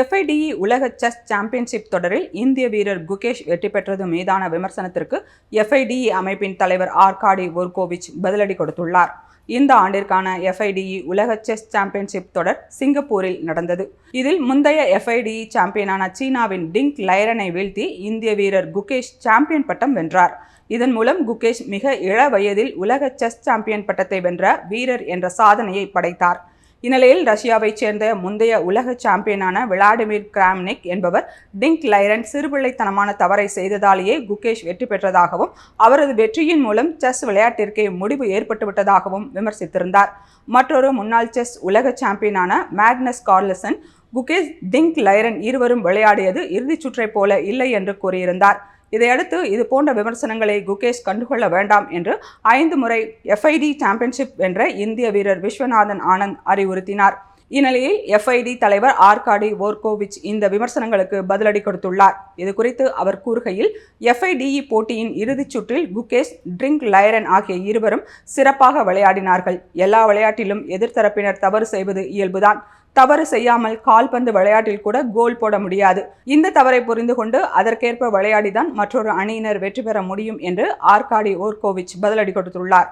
FIDE உலக chess championship தொடரில் இந்திய வீரர் குகேஷ் வெற்றி பெற்றது மீதான விமர்சனத்திற்கு எஃப்ஐடிஇ அமைப்பின் தலைவர் ஆர்காடி ஒர்கோவிச் பதிலடி கொடுத்துள்ளார். இந்த ஆண்டிற்கான எஃப்ஐடிஇ உலக செஸ் சாம்பியன்ஷிப் தொடர் சிங்கப்பூரில் நடந்தது. இதில் முந்தைய எஃப்ஐடிஇ சாம்பியனான சீனாவின் டிங்க் லைரனை வீழ்த்தி இந்திய வீரர் குகேஷ் சாம்பியன் பட்டம் வென்றார். இதன் மூலம் குகேஷ் மிக இள வயதில் உலக செஸ் சாம்பியன் பட்டத்தை வென்ற வீரர் என்ற சாதனையை படைத்தார். இந்நிலையில் ரஷ்யாவைச் சேர்ந்த முந்தைய உலக சாம்பியனான விளாடிமிர் கிராம்னிக் என்பவர் டிங்க் லைரன் சிறுபிள்ளைத்தனமான தவறை செய்ததாலேயே குகேஷ் வெற்றி பெற்றதாகவும் அவரது வெற்றியின் மூலம் செஸ் விளையாட்டிற்கே முடிவு ஏற்பட்டுவிட்டதாகவும் விமர்சித்திருந்தார். மற்றொரு முன்னாள் செஸ் உலக சாம்பியனான மேக்னஸ் கார்லசன் குகேஷ் டிங்க் லைரன் இருவரும் விளையாடியது இறுதிச் சுற்றைப் போல இல்லை என்று கூறியிருந்தார். இதையடுத்து இது போன்ற விமர்சனங்களை குகேஷ் கண்டுகொள்ள வேண்டாம் என்று ஐந்து முறை எஃப்ஐடி சாம்பியன்ஷிப் வென்ற இந்திய வீரர் விஸ்வநாதன் ஆனந்த் அறிவுறுத்தினார். இந்நிலையில் எஃப்ஐடி தலைவர் ஆர்காடி வோர்கோவிச் இந்த விமர்சனங்களுக்கு பதிலடி கொடுத்துள்ளார். இது குறித்து அவர் கூறுகையில் எஃப்ஐடிஇ போட்டியின் இறுதிச் சுற்றில் குகேஷ் ட்ரிங்க் லைரன் ஆகிய இருவரும் சிறப்பாக விளையாடினார்கள். எல்லா விளையாட்டிலும் எதிர்த்தரப்பினர் தவறு செய்வது இயல்புதான். தவறு செய்யாமல் கால்பந்து விளையாட்டில் கூட கோல் போட முடியாது. இந்த தவறை புரிந்து கொண்டு அதற்கேற்ப விளையாடிதான் மற்றொரு அணியினர் வெற்றி பெற முடியும் என்று ஆர்காடி ஓர்கோவிச் பதிலடி கொடுத்துள்ளார்.